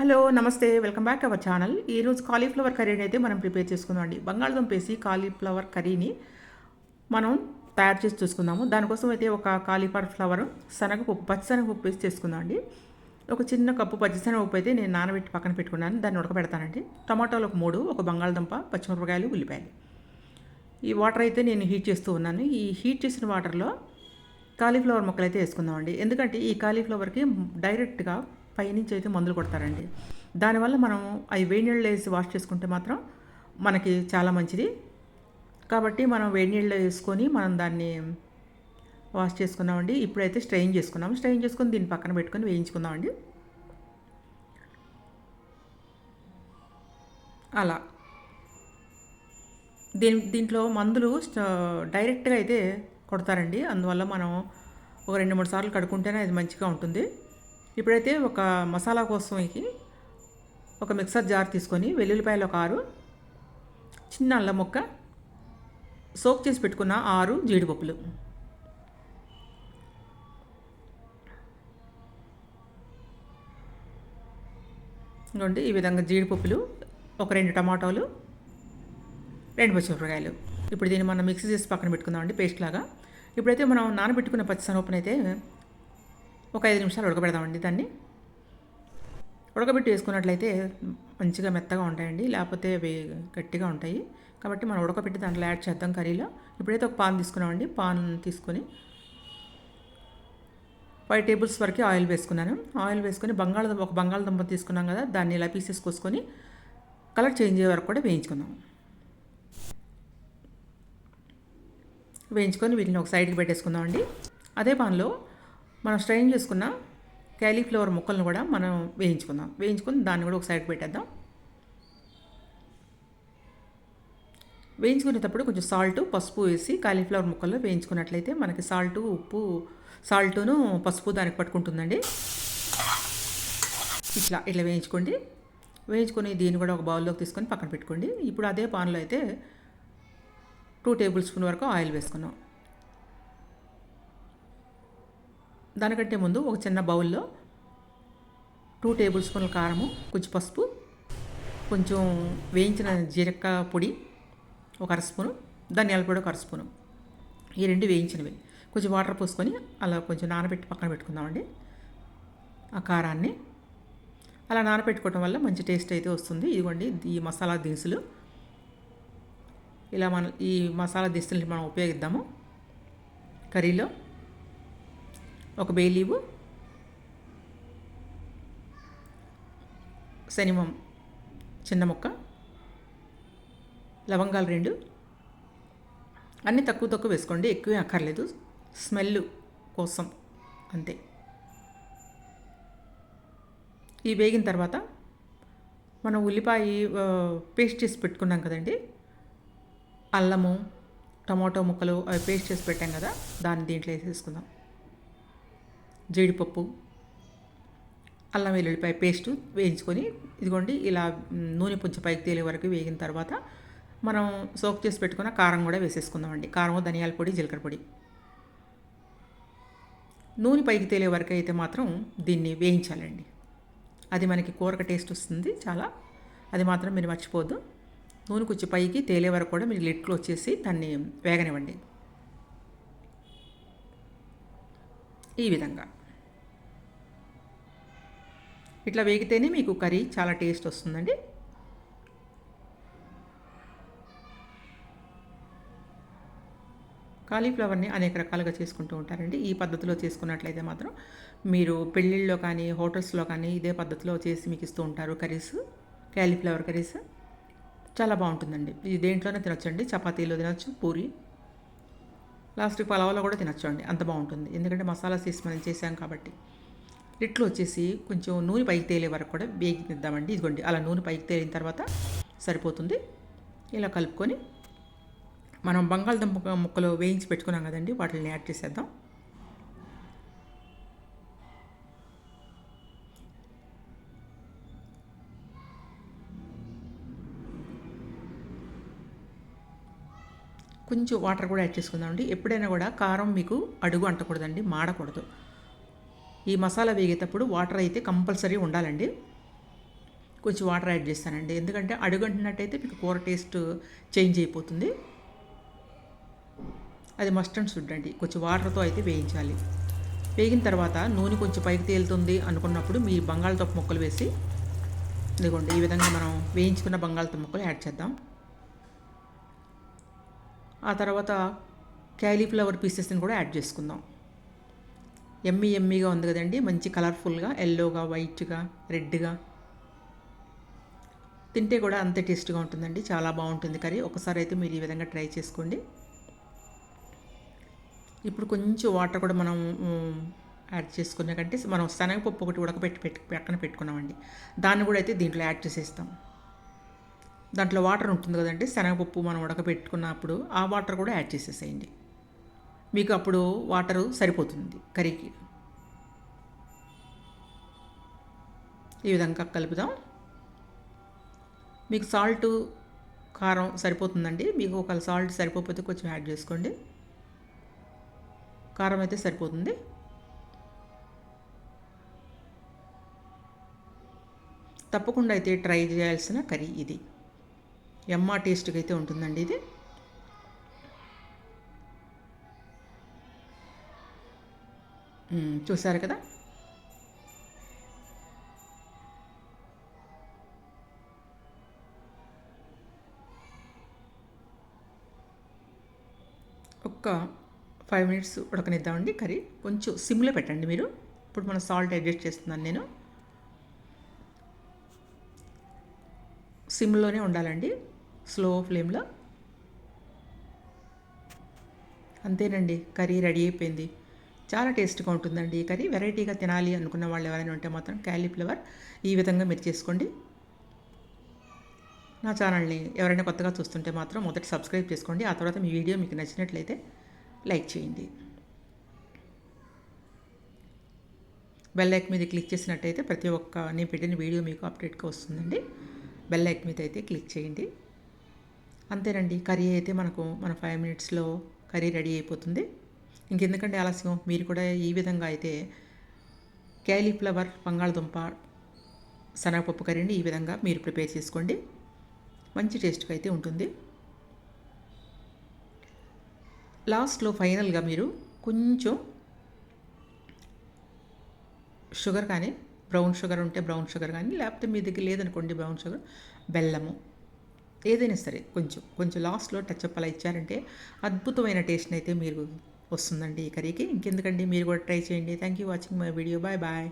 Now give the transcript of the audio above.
Hello నమస్తే. Welcome back our channel. ఈరోజు cauliflower కర్రీని అయితే మనం ప్రిపేర్ చేసుకుందాం అండి. బంగాళదుంప వేసి కాలీఫ్లవర్ కర్రీని మనం తయారు చేసి చూసుకుందాము. దానికోసం అయితే ఒక కాలీఫ్లవర్ ఫ్లవర్ శనగపప్పు పచ్చిశనగపప్పు వేసి చేసుకుందాం అండి. ఒక చిన్న కప్పు పచ్చిశనగపప్పు అయితే నేను నానబెట్టి పక్కన పెట్టుకున్నాను. దాన్ని ఉడకబెడతానండి. టమాటాలు ఒక మూడు ఒక బంగాళదుంప పచ్చిమిరపకాయలు ఉల్లిపాయలు. ఈ వాటర్ అయితే నేను హీట్ చేస్తూ ఉన్నాను. ఈ హీట్ చేసిన వాటర్లో కాలీఫ్లవర్ మొక్కలు అయితే వేసుకుందామండి ఎందుకంటే ఈ కాలీఫ్లవర్కి డైరెక్ట్గా పైనుంచి అయితే మందులు కొడతారండి. దానివల్ల మనం అవి వేడి నీళ్ళు వేసి వాష్ చేసుకుంటే మాత్రం మనకి చాలా మంచిది. కాబట్టి మనం వేడి నీళ్ళు వేసుకొని మనం దాన్ని వాష్ చేసుకున్నామండి. ఇప్పుడైతే స్ట్రెయిన్ చేసుకున్నాము. స్ట్రెయిన్ చేసుకొని దీన్ని పక్కన పెట్టుకొని వేయించుకుందామండి. అలా. దీని దీంట్లో మందులు డైరెక్ట్గా అయితే కొడతారండి. అందువల్ల మనం ఒక రెండు మూడు సార్లు కడుక్కుంటేనే అది మంచిగా ఉంటుంది. ఇప్పుడైతే ఒక మసాలా కోసంకి ఒక మిక్సర్ జార్ తీసుకొని వెల్లుల్లిపాయలు ఒక ఆరు చిన్న అల్లం ముక్క సోక్ చేసి పెట్టుకున్న ఆరు జీడిపప్పులు. ఇంకోండి ఈ విధంగా జీడిపప్పులు ఒక రెండు టమాటాలు రెండు పచ్చిమిరపకాయలు. ఇప్పుడు దీన్ని మనం మిక్సీ చేసి పక్కన పెట్టుకుందామండి పేస్ట్ లాగా. ఇప్పుడైతే మనం నానబెట్టుకున్న పచ్చిశనగపప్పును అయితే ఒక ఐదు నిమిషాలు ఉడకబెడదామండి దాన్ని. ఉడకబెట్టి వేసుకున్నట్లయితే మంచిగా మెత్తగా ఉంటాయండి లేకపోతే అవి గట్టిగా ఉంటాయి. కాబట్టి మనం ఉడకబెట్టి దాంట్లో యాడ్ చేద్దాం కర్రీలో. ఇప్పుడైతే ఒక పాన్ తీసుకున్నామండి పాన్ తీసుకొని ఫైవ్ టేబుల్స్ వరకు ఆయిల్ వేసుకున్నాను. ఆయిల్ వేసుకొని బంగాళదుంప ఒక బంగాళదుంప తీసుకున్నాం కదా దాన్ని ఇలా పీసెస్ కోసుకొని కలర్ చేంజ్ అయ్యే వరకు కూడా వేయించుకుందాం. వేయించుకొని వీటిని ఒక సైడ్కి పెట్టేసుకుందామండి. అదే పాన్లో మనం స్ట్రైన్ చేసుకున్న క్యాలీఫ్లవర్ ముక్కలను కూడా మనం వేయించుకుందాం. వేయించుకుని దాన్ని కూడా ఒక సైడ్ పెట్టేద్దాం. వేయించుకునేటప్పుడు కొంచెం సాల్ట్ పసుపు వేసి కాలీఫ్లవర్ ముక్కల్లో వేయించుకున్నట్లయితే మనకి సాల్ట్ ఉప్పు సాల్ట్ను పసుపు దానికి పట్టుకుంటుందండి. ఇట్లా ఇట్లా వేయించుకోండి. వేయించుకొని దీన్ని కూడా ఒక బౌల్లోకి తీసుకొని పక్కన పెట్టుకోండి. ఇప్పుడు అదే పాన్లో అయితే టూ టేబుల్ స్పూన్ వరకు ఆయిల్ వేసుకున్నాం. దానికంటే ముందు ఒక చిన్న బౌల్లో టూ టేబుల్ స్పూన్ల కారము కొంచెం పసుపు కొంచెం వేయించిన జీరక్క పొడి ఒక అర స్పూను ధనియాల పొడి ఒక అర స్పూను. ఈ రెండు వేయించినవి. కొంచెం వాటర్ పోసుకొని అలా కొంచెం నానబెట్టి పక్కన పెట్టుకుందామండి. ఆ కారాన్ని అలా నానబెట్టుకోవటం వల్ల మంచి టేస్ట్ అయితే వస్తుంది. ఇదిగోండి ఈ మసాలా దినుసులు. ఇలా మన ఈ మసాలా దినుసులు మనం ఉపయోగిద్దాము. కర్రీలో ఒక బేలీవు శనిమం చిన్న ముక్క. లవంగాలు రెండు. అన్నీ తక్కువ తక్కువ వేసుకోండి ఎక్కువే అక్కర్లేదు. స్మెల్ కోసం అంతే. ఈ వేగిన తర్వాత మనం ఉల్లిపాయ పేస్ట్ చేసి పెట్టుకున్నాం కదండి. అల్లము టమాటో ముక్కలు అవి పేస్ట్ చేసి పెట్టాం కదా దాన్ని దీంట్లో వేసేసుకుందాం. జీడిపప్పు అల్లం వెల్లుల్లిపాయ పేస్ట్ వేయించుకొని ఇదిగోండి ఇలా నూనె పుంచి పైకి తేలే వరకు వేగిన తర్వాత మనం సోక్ చేసి పెట్టుకున్న కారం కూడా వేసేసుకుందామండి. కారం ధనియాల పొడి జీలకర్ర పొడి. నూనె పైకి తేలే వరకు అయితే మాత్రం దీన్ని వేయించాలండి. అది మనకి కూరక టేస్ట్ వస్తుంది చాలా. అది మాత్రం మీరు మర్చిపోద్దు నూనె కుచ్చి పైకి తేలే వరకు కూడా మీరు లిట్లు వచ్చేసి దాన్ని వేగనివ్వండి. ఈ విధంగా. ఇట్లా వేగితేనే మీకు కర్రీ చాలా టేస్ట్ వస్తుందండి. కాలీఫ్లవర్ని అనేక రకాలుగా చేసుకుంటూ ఉంటారండి. ఈ పద్ధతిలో చేసుకున్నట్లయితే మాత్రం మీరు పెళ్ళిళ్ళలో కానీ హోటల్స్లో కానీ ఇదే పద్ధతిలో చేసి మీకు ఇస్తూ ఉంటారు కర్రీస్ క్యాలీఫ్లవర్ కర్రీస్. చాలా బాగుంటుందండి. ఇది దేంట్లోనే తినొచ్చండి. చపాతీలో తినొచ్చు పూరి. లాస్ట్కి పలావలో కూడా తినొచ్చు అండి అంత బాగుంటుంది. ఎందుకంటే మసాలా సీస్ మనం చేసాం కాబట్టి. లిట్లు వచ్చేసి కొంచెం నూనె పైకి తేలే వరకు కూడా వేగిద్దామండి ఇదిగోండి అలా నూనె పైకి తేలిన తర్వాత సరిపోతుంది. ఇలా కలుపుకొని మనం బంగాళదుంప ముక్కలు వేయించి పెట్టుకున్నాం కదండి వాటిని యాడ్ చేసేద్దాం. కొంచెం వాటర్ కూడా యాడ్ చేసుకుందామండి. ఎప్పుడైనా కూడా కారం మీకు అడుగు అంటకూడదండి మాడకూడదు. ఈ మసాలా వేగేటప్పుడు వాటర్ అయితే కంపల్సరీ ఉండాలండి. కొంచెం వాటర్ యాడ్ చేస్తానండి. ఎందుకంటే అడుగంటున్నట్టయితే మీకు కూర టేస్ట్ చేంజ్ అయిపోతుంది. అది మస్ట్ అండ్ అండి. కొంచెం వాటర్తో అయితే వేయించాలి. వేగిన తర్వాత నూనె కొంచెం పైకి తేలుతుంది అనుకున్నప్పుడు మీ బంగాళదుంప ముక్కలు వేసి ఇదిగోండి ఈ విధంగా మనం వేయించుకున్న బంగాళదుంప ముక్కలు యాడ్ చేద్దాం. ఆ తర్వాత క్యాలీఫ్లవర్ పీసెస్ని కూడా యాడ్ చేసుకుందాం. ఎమ్మి ఎమ్మిగా ఉంది కదండి. మంచి కలర్ఫుల్గా ఎల్లోగా వైట్గా రెడ్గా తింటే కూడా అంతే టేస్ట్గా ఉంటుందండి. చాలా బాగుంటుంది కర్రీ. ఒకసారి అయితే మీరు ఈ విధంగా ట్రై చేసుకోండి. ఇప్పుడు కొంచెం వాటర్ కూడా మనం యాడ్ చేసుకునే కంటే మనం శనగపప్పు ఒకటి ఉడకబెట్టి పెట్టి పక్కన పెట్టుకున్నామండి. దాన్ని కూడా అయితే దీంట్లో యాడ్ చేసేస్తాం. దాంట్లో వాటర్ ఉంటుంది కదండి. శనగపప్పు మనం ఉడకబెట్టుకున్నప్పుడు ఆ వాటర్ కూడా యాడ్ చేసేసేయండి. మీకు అప్పుడు వాటరు సరిపోతుంది కర్రీకి ఈ విధంగా కలుపుదాం. మీకు సాల్ట్ కారం సరిపోతుందండి. మీకు ఒక సాల్ట్ సరిపోతే కొంచెం యాడ్ చేసుకోండి. కారం అయితే సరిపోతుంది. తప్పకుండా అయితే ట్రై చేయాల్సిన కర్రీ ఇది. ఎమ్మా టేస్ట్గా అయితే ఉంటుందండి ఇది. చూసారు కదా? ఒక్క ఫైవ్ మినిట్స్ ఉడకనిద్దామండి. కర్రీ కొంచెం సిమ్లో పెట్టండి మీరు. ఇప్పుడు మనం సాల్ట్ అడ్జస్ట్ చేస్తున్నాను నేను. సిమ్లోనే ఉండాలండి. స్లో ఫ్లేమ్లో. అంతేనండి కర్రీ రెడీ అయిపోయింది. చాలా టేస్ట్గా ఉంటుందండి ఈ కర్రీ. వెరైటీగా తినాలి అనుకున్న వాళ్ళు ఎవరైనా ఉంటే మాత్రం క్యాలీఫ్లవర్ ఈ విధంగా మీరు చేసుకోండి. నా ఛానల్ని ఎవరైనా కొత్తగా చూస్తుంటే మాత్రం మొదట సబ్స్క్రైబ్ చేసుకోండి. ఆ తర్వాత మీ వీడియో మీకు నచ్చినట్లయితే లైక్ చేయండి. బెల్ లైక్ మీద క్లిక్ చేసినట్టయితే ప్రతి ఒక్క నేను పెట్టిన వీడియో మీకు అప్డేట్గా వస్తుందండి. బెల్ లైక్ మీద అయితే క్లిక్ చేయండి. అంతేనండి. కర్రీ అయితే మనకు మన ఫైవ్ మినిట్స్లో కర్రీ రెడీ అయిపోతుంది. ఇంకెందుకంటే ఆలస్యం? మీరు కూడా ఈ విధంగా అయితే క్యాలీఫ్లవర్ బంగాళదుంప శనగపప్పు కర్రీని ఈ విధంగా మీరు ప్రిపేర్ చేసుకోండి. మంచి టేస్ట్గా అయితే ఉంటుంది. లాస్ట్లో ఫైనల్గా మీరు కొంచెం షుగర్ కానీ బ్రౌన్ షుగర్ ఉంటే బ్రౌన్ షుగర్ కానీ లేకపోతే మీ దగ్గర లేదనుకోండి బ్రౌన్ షుగర్ బెల్లము ఏదైనా సరే కొంచెం కొంచెం లాస్ట్లో టచ్ అప్ అలా ఇచ్చారంటే అద్భుతమైన టేస్ట్ని అయితే మీరు వస్తుందండి ఈ కర్రీకి. ఇంకెందుకండి మీరు కూడా ట్రై చేయండి. Thank you watching my video bye bye